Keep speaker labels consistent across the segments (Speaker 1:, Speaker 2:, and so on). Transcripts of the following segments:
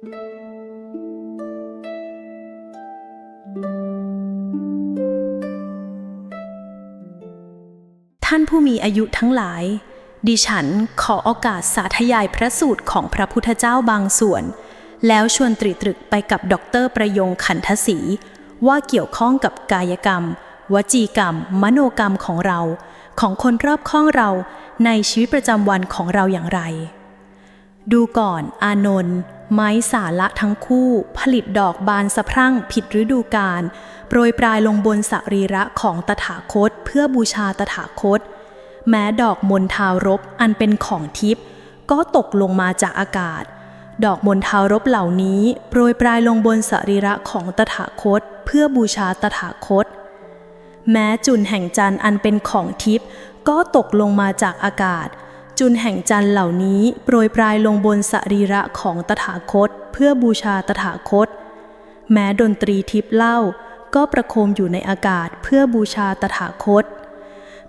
Speaker 1: ท่านผู้มีอายุทั้งหลาย ดิฉันขอโอกาสสาธยายพระสูตรของพระพุทธเจ้าบางส่วน แล้วชวนตรีตรึกไปกับดอกเตอรประยงขันทศรีว่าเกี่ยวข้องกับกายกรรม วจีกรรม มโนกรรมของเรา ของคนรอบข้างเราในชีวิตประจำวันของเราอย่างไร ดูก่อนอานนท์ ไม้สาละทั้งคู่ผลิตดอกบานสะพรั่งผิดฤดูกาลโปรยปลายลงบนสรีระของตถาคตเพื่อบูชาตถาคต แม้ดอกมณฑารบอันเป็นของทิพย์ก็ตกลงมาจากอากาศ ดอกมณฑารบเหล่านี้โปรยปลายลงบนสรีระของตถาคต เพื่อบูชาตถาคต แม้จุนแห่งจันทร์อันเป็นของทิพย์ก็ตกลงมาจากอากาศ จุนแห่งจันทร์เหล่านี้โปรยปลายลงบนสรีระของตถาคต เพื่อบูชาตถาคต แม้ดนตรีทิพเล่าก็ประโคมอยู่ในอากาศเพื่อบูชาตถาคต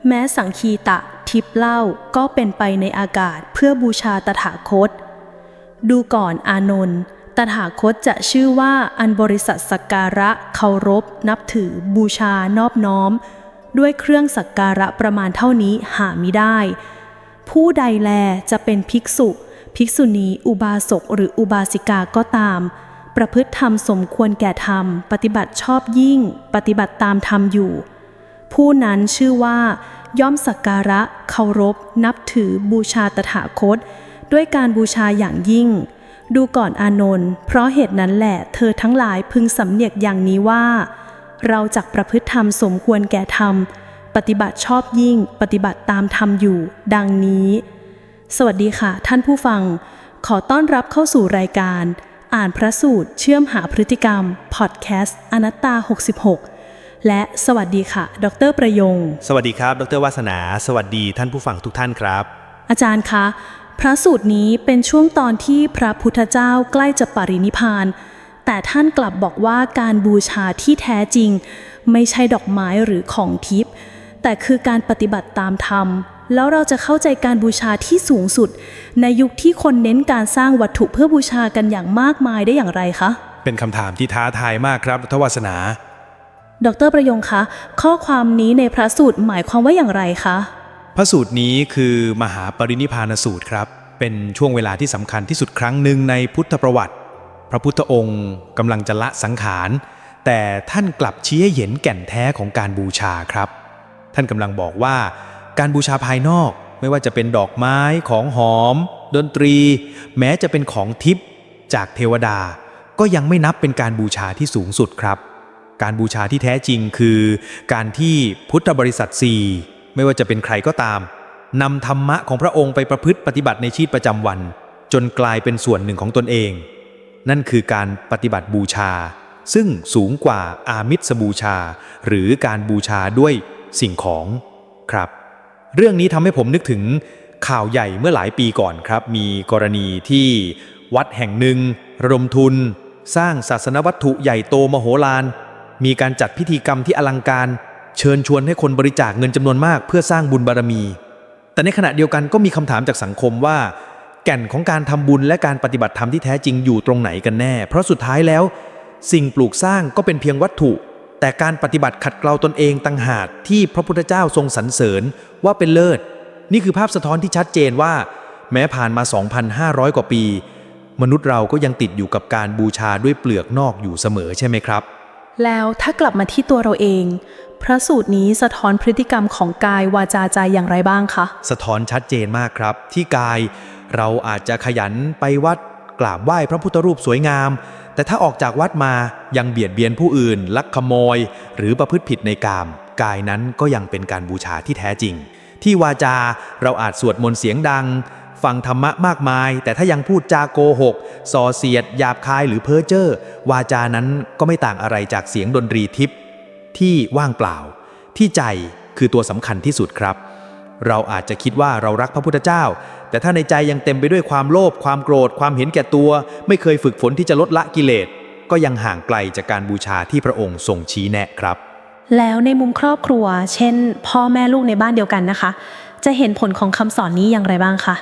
Speaker 1: แม้สังคีตะทิพเล่าก็เป็นไปในอากาศเพื่อบูชาตถาคต ดูก่อนอานนท์ตถาคตจะชื่อว่าอันบริษัทสักการะเคารพ นับถือบูชานอบน้อม ด้วยเครื่องสักการะประมาณเท่านี้หาไมิได้ ผู้ใดแลจะเป็นภิกษุ ภิกษุณีอุบาสกหรืออุบาสิกาก็ตาม ประพฤติธรรมสมควรแก่ธรรม ปฏิบัติชอบยิ่ง ปฏิบัติตามธรรมอยู่ ผู้นั้นชื่อว่า ย่อมสักการะเคารพ นับถือบูชาตถาคต ด้วยการบูชาอย่างยิ่ง ดูก่อนอานนท์เพราะเหตุนั้นแหละเธอทั้งหลายพึงสำเนียกอย่างนี้ว่า เราจักประพฤติธรรมสมควรแก่ธรรม ฏิบัติชอบยิ่ง ปฏิบัติตามธรรมอยู่ ดังนี้ สวัสดีค่ะ ท่านผู้ฟัง ขอต้อนรับเข้าสู่รายการ อ่านพระสูตร เชื่อมหาพฤติกรรม พอดแคสต์ อนัตตา 66 และสวัสดีค่ะ ดรประยง
Speaker 2: สวัสดีครับ ดรวาสนา สวัสดีท่านผู้ฟังทุกท่านครับ
Speaker 1: อาจารย์คะ พระสูตรนี้เป็นช่วงตอนที่พระพุทธเจ้าใกล้จะปรินิพพานแต่ท่านกลับบอกว่าการบูชาที่แท้จริง ไม่ใช่ดอกไม้หรือของทิพย์ แต่คือการปฏิบัติตามธรรม แล้วเราจะเข้าใจการบูชาที่สูงสุด ในยุคที่คนเน้นการสร้างวัตถุเพื่อบูชากันอย่างมากมายได้อย่างไรคะ
Speaker 2: เป็นคำถามที่ท้าทายมากครับดรวาสนา
Speaker 1: ดรประยงคะ ข้อความนี้ในพระสูตรหมายความว่าอย่างไรคะ
Speaker 2: พระสูตรนี้คือมหาปรินิพพานสูตรครับ เป็นช่วงเวลาที่สำคัญที่สุดครั้งหนึ่งในพุทธประวัติ พระพุทธองค์กำลังจะละสังขาร แต่ท่านกลับชี้ให้เห็นแก่นแท้ของการบูชาครับ ท่านกำลังบอกว่า การบูชาภายนอกไม่ว่าจะเป็นดอกไม้ของหอม ดนตรี แม้จะเป็นของทิพย์จากเทวดา ก็ยังไม่นับเป็นการบูชาที่สูงสุดครับ การบูชาที่แท้จริงคือ การที่พุทธบริษัทสี่ไม่ว่าจะเป็นใครก็ตามนำธรรมะของพระองค์ไปประพฤติปฏิบัติในชีวิตประจำวัน จนกลายเป็นส่วนหนึ่งของตนเอง นั่นคือการปฏิบัติบูชา ซึ่งสูงกว่าอามิสบูชา หรือการบูชาด้วย สิ่งของครับ เรื่องนี้ทำให้ผมนึกถึงข่าวใหญ่เมื่อหลายปีก่อนครับ มีกรณีที่วัดแห่งหนึ่งระดมทุน สร้างศาสนวัตถุใหญ่โตมโหฬารมีการจัดพิธีกรรมที่อลังการ เชิญชวนให้คนบริจาคเงินจำนวนมาก เพื่อสร้างบุญบารมี แต่ในขณะเดียวกันก็มีคำถามจากสังคมว่า แก่นของการทำบุญและการปฏิบัติธรรมที่แท้จริงอยู่ตรงไหนกันแน่ เพราะสุดท้ายแล้ว สิ่งปลูกสร้างก็เป็นเพียงวัตถุ แต่การปฏิบัติขัดเกลาตนเองต่างหากที่พระพุทธเจ้าทรงสรรเสริญว่าเป็นเลิศ นี่คือภาพสะท้อนที่ชัดเจนว่า แม้ผ่านมา 2,500 กว่าปี มนุษย์เราก็ยังติดอยู่กับการบูชาด้วยเปลือกนอกอยู่เสมอใช่ไหมครับ
Speaker 1: แล้วถ้ากลับมาที่ตัวเราเอง พระสูตรนี้สะท้อนพฤติกรรมของกายวาจาใจอย่างไรบ้างคะ
Speaker 2: สะท้อนชัดเจนมากครับ ที่กายเราอาจจะขยันไปวัดกราบไหว้พระพุทธรูปสวยงาม แต่ถ้าออกจากวัดมายังเบียดเบียนผู้อื่น ลักขโมย หรือประพฤติผิดในกาม กายนั้นก็ยังเป็นการบูชาที่แท้จริง ที่วาจาเราอาจสวดมนต์เสียงดัง ฟังธรรมะมากมาย แต่ถ้ายังพูดจาโกหกส่อเสียดหยาบคายหรือเพ้อเจ้อวาจานั้นก็ไม่ต่างอะไรจากเสียงดนตรีทิพย์ที่ว่างเปล่า ที่ใจคือตัวสำคัญที่สุดครับ เราอาจจะคิดว่าเรารักพระพุทธเจ้า แต่ถ้าในใจยังเต็มไปด้วยความโลภความโกรธ ความเห็นแก่ตัว ไม่เคยฝึกฝนที่จะลดละกิเลส ก็ยังห่างไกลจากการบูชาที่พระองค์ทรงชี้แนะครับ
Speaker 1: แล้วในมุมครอบครัว เช่น พ่อแม่ลูกในบ้านเดียวกันนะคะ จะเห็นผลของคำสอนนี้อย่างไรบ้างคะ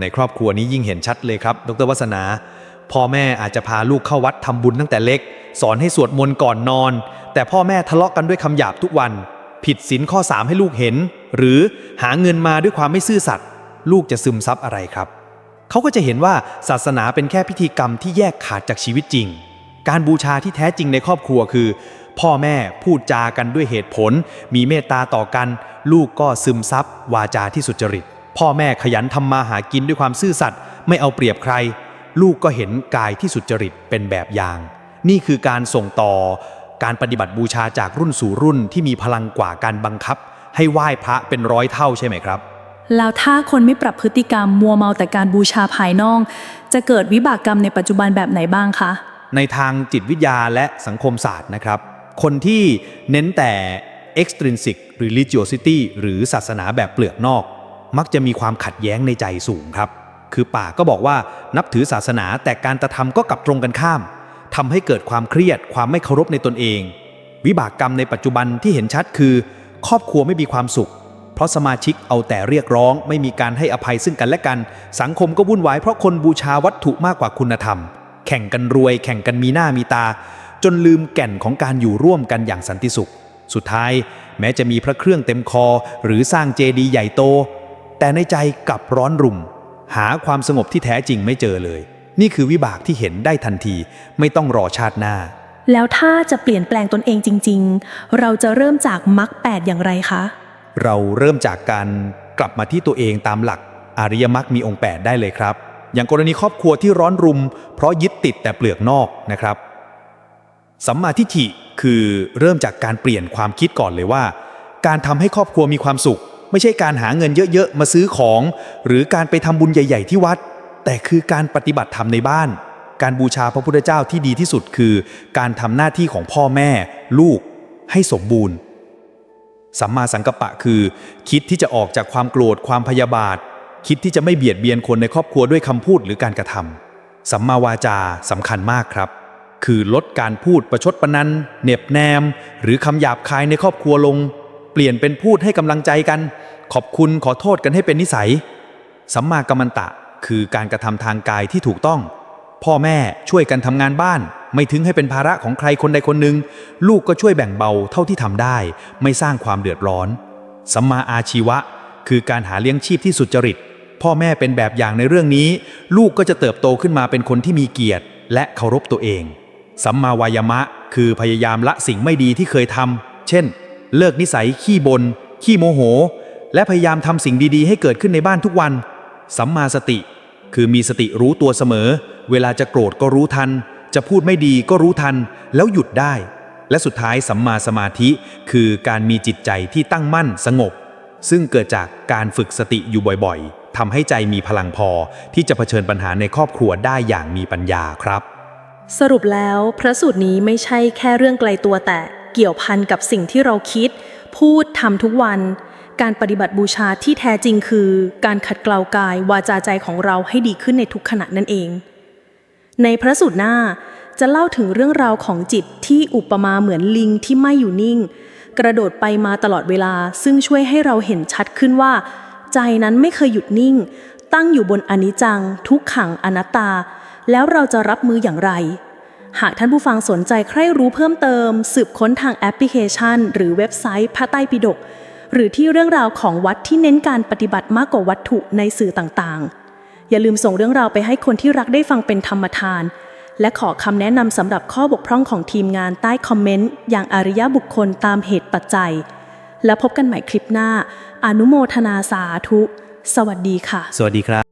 Speaker 2: ในครอบครัวนี้ยิ่งเห็นชัดเลยครับ ดรวัฒนา พ่อแม่อาจจะพาลูกเข้าวัดทำบุญตั้งแต่เล็ก สอนให้สวดมนต์ก่อนนอน แต่พ่อแม่ทะเลาะกันด้วยคำหยาบทุกวัน ผิดศีลข้อ 3 ให้ลูกเห็น หรือหาเงินมาด้วยความไม่ซื่อสัตย์ลูกจะซึมซับอะไรครับ เขาก็จะเห็นว่าศาสนาเป็นแค่พิธีกรรมที่แยกขาดจากชีวิตจริง การบูชาที่แท้จริงในครอบครัวคือ พ่อแม่พูดจากันด้วยเหตุผล มีเมตตาต่อกัน ลูกก็ซึมซับวาจาที่สุจริต พ่อแม่ขยันทำมาหากินด้วยความซื่อสัตย์ไม่เอาเปรียบใคร ลูกก็เห็นกายที่สุจริตเป็นแบบอย่าง นี่คือการส่งต่อ การปฏิบัติบูชาจากรุ่นสู่รุ่นที่มีพลังกว่าการบังคับ ให้ไหว้พระเป็นร้อยเท่าใช่ไหมครับ
Speaker 3: แล้วถ้าคนไม่ปรับพฤติกรรมมัวเมาแต่การบูชาภายนอก จะเกิดวิบากกรรมในปัจจุบันแบบไหนบ้างคะ
Speaker 2: ในทางจิตวิทยาและสังคมศาสตร์นะครับ คนที่เน้นแต่ extrinsic religiosity หรือศาสนาแบบเปลือกนอก มักจะมีความขัดแย้งในใจสูงครับ คือปากก็บอกว่านับถือศาสนาแต่การกระทำก็กลับตรงกันข้าม ทำให้เกิดความเครียดความไม่เคารพในตนเอง วิบากกรรมในปัจจุบันที่เห็นชัดคือ ครอบครัวไม่มีความสุข เพราะสมาชิกเอาแต่เรียกร้อง ไม่มีการให้อภัยซึ่งกันและกัน สังคมก็วุ่นวายเพราะคนบูชาวัตถุมากกว่าคุณธรรม แข่งกันรวย แข่งกันมีหน้ามีตา จนลืมแก่นของการอยู่ร่วมกันอย่างสันติสุข สุดท้าย แม้จะมีพระเครื่องเต็มคอ หรือสร้างเจดีย์ใหญ่โต แต่ในใจกลับร้อนรุ่ม หาความสงบที่แท้จริงไม่เจอเลย นี่คือวิบากที่เห็นได้ทันทีไม่ต้องรอชาติหน้า
Speaker 1: แล้วถ้าจะเปลี่ยนแปลงตนเองจริง ๆ เราจะเริ่มจากมรรคแปดอย่างไรคะ
Speaker 2: เราเริ่มจากการกลับมาที่ตัวเองตามหลัก อริยมรรคมีองค์ 8 ได้เลยครับ อย่างกรณีครอบครัวที่ร้อนรุม เพราะยึดติดแต่เปลือกนอกนะครับสัมมาทิฏฐิคือเริ่มจากการเปลี่ยนความคิดก่อนเลยว่า การทำให้ครอบครัวมีความสุข ไม่ใช่การหาเงินเยอะๆ มาซื้อของ หรือการไปทำบุญใหญ่ ๆ ที่วัด แต่คือการปฏิบัติธรรมในบ้าน การบูชาพระพุทธเจ้าที่ดีที่สุดคือ การทำหน้าที่ของพ่อแม่ ลูก ให้สมบูรณ์ สัมมาสังกัปปะคือ คิดที่จะออกจากความโกรธความพยาบาท คิดที่จะไม่เบียดเบียนคนในครอบครัวด้วยคำพูดหรือการกระทำสัมมาวาจาสำคัญมากครับ คือลดการพูดประชดประนันเหน็บแนม หรือคำหยาบคายในครอบครัวลง เปลี่ยนเป็นพูดให้กำลังใจกัน ขอบคุณขอโทษกันให้เป็นนิสัย สัมมากัมมันตะ คือการกระทำทางกายที่ถูกต้อง พ่อแม่ช่วยกันทำงานบ้าน ไม่ถึงให้เป็นภาระของใครคนใดคนหนึ่ง ลูกก็ช่วยแบ่งเบาเท่าที่ทำได้ ไม่สร้างความเดือดร้อนสัมมาอาชีวะ คือการหาเลี้ยงชีพที่สุจริต พ่อแม่เป็นแบบอย่างในเรื่องนี้ ลูกก็จะเติบโตขึ้นมาเป็นคนที่มีเกียรติ และเคารพตัวเอง สัมมาวายามะ คือพยายามละสิ่งไม่ดีที่เคยทำเช่น เลิกนิสัยขี้บนขี้โมโห และพยายามทำสิ่งดีๆ ให้เกิดขึ้นในบ้านทุกวัน สัมมาสติ คือมีสติรู้ตัวเสมอ เวลาจะโกรธก็รู้ทัน จะพูดไม่ดีก็รู้ทัน แล้วหยุดได้ และสุดท้ายสัมมาสมาธิ คือการมีจิตใจที่ตั้งมั่นสงบ ซึ่งเกิดจากการฝึกสติอยู่บ่อยๆทำให้ใจมีพลังพอ ที่จะเผชิญปัญหาในครอบครัวได้อย่างมีปัญญาครับ
Speaker 1: สรุปแล้วพระสูตรนี้ไม่ใช่แค่เรื่องไกลตัวแต่เกี่ยวพันกับสิ่งที่เราคิด พูดทำทุกวัน การปฏิบัติบูชาที่แท้จริงคือ การขัดเกลากายวาจาใจของเราให้ดีขึ้นในทุกขณะนั่นเอง ในพระสูตรหน้าจะเล่าถึงเรื่องราวของจิตที่อุปมาเหมือนลิงที่ไม่อยู่นิ่ง กระโดดไปมาตลอดเวลาซึ่งช่วยให้เราเห็นชัดขึ้นว่า ใจนั้นไม่เคยหยุดนิ่ง ตั้งอยู่บนอนิจจัง ทุกขังอนัตตา แล้วเราจะรับมืออย่างไร หากท่านผู้ฟังสนใจใคร่รู้เพิ่มเติม สืบค้นทางแอปพลิเคชัน หรือเว็บไซต์พระไตรปิฎก หรือที่เรื่องราวของวัดที่เน้นการปฏิบัติมากกว่าวัตถุในสื่อต่างๆ อย่าลืมส่งเรื่องราวไปให้คนที่รักได้ฟังเป็นธรรมทาน และขอคำแนะนำสำหรับข้อบกพร่องของทีมงานใต้คอมเมนต์อย่างอริยบุคคลตามเหตุปัจจัย แล้วพบกันใหม่คลิปหน้า อนุโมทนาสาธุ สวัสดีค่ะ
Speaker 2: สวัสดีครับ